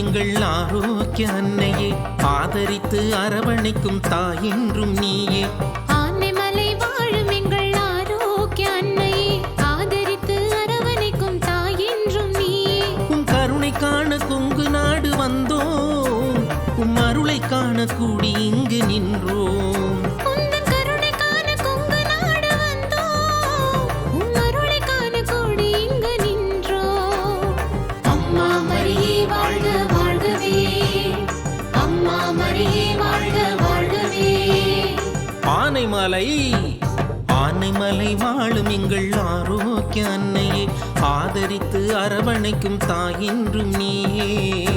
எங்கள் ஆரோக்கிய அன்னையே ஆதரித்து அரவணைக்கும் தாயென்றும் நீயே. ஆனைமலை வாழும் எங்கள் ஆரோக்கிய அன்னையே ஆதரித்து அரவணைக்கும் தாயென்றும் நீயே. உம் கருணை காண கொங்கு நாடு வந்தோம் உம் அருளை காண கூடி இங்கு நின்றோம். ஆனைமலை ஆனைமலை வாழும் எங்கள் ஆரோக்கிய அன்னையே. ஆதரித்து அரவணைக்கும் தாயின்றும் நீயே.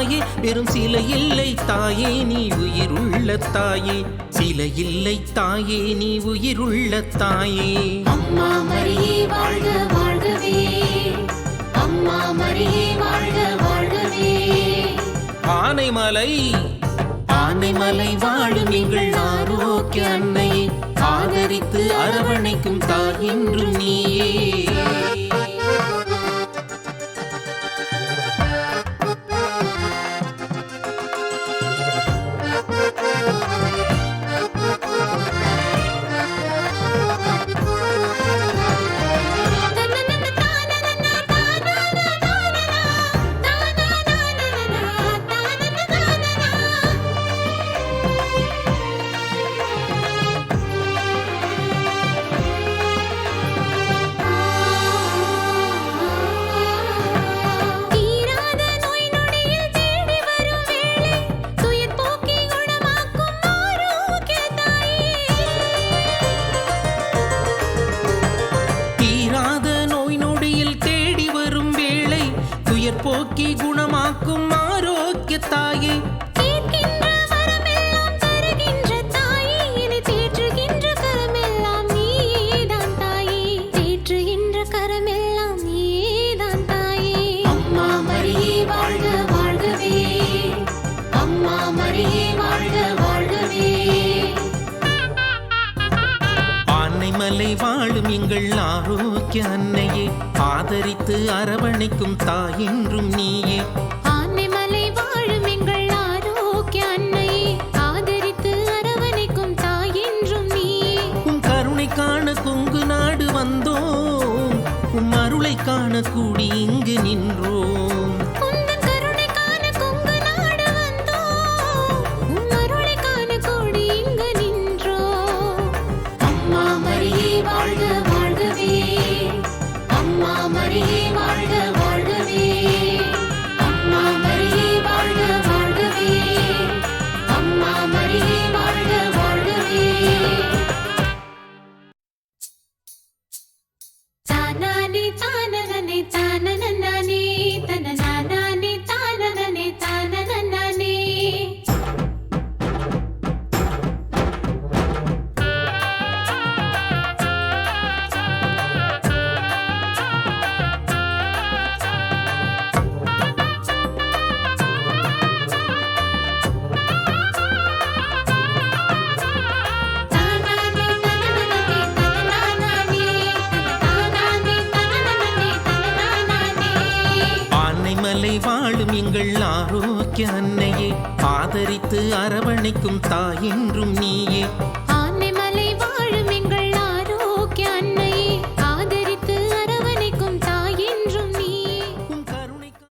தாயே வெறும் சில இல்லை தாயே நீ உயிருள்ள தாயே. சில இல்லை தாயே நீ உயிருள்ள தாயே. அம்மா மரியே வாழ்க வாழ்கவே. அம்மா மரியே வாழ்க வாழ்கவே. ஆனைமலை. ஆனைமலை வாழும் எங்கள் ஆரோக்கிய அன்னையை. ஆதரித்து அரவணைக்கும் தாயென்றும் நீயே. அம்மா மரியே வாழ்க வாழ்கவே. ஆனைமலை வாழும் எங்கள் ஆரோக்கிய அன்னையே ஆதரித்து அரவணைக்கும் தாயென்றும் நீயே. ஆனைமலை வாழும் எங்கள் ஆரோக்கிய அன்னையே ஆதரித்து அரவணைக்கும் தாயென்றும் நீயே. உம் கருணை காண கொங்கு நாடு வந்தோம். உம் அருளை காண கூடி இங்கு நின்றோம். மரியே வாழும் எங்கள் ஆரோக்கிய அன்னையே. ஆதரித்து அரவணைக்கும் தாயென்றும் நீயே.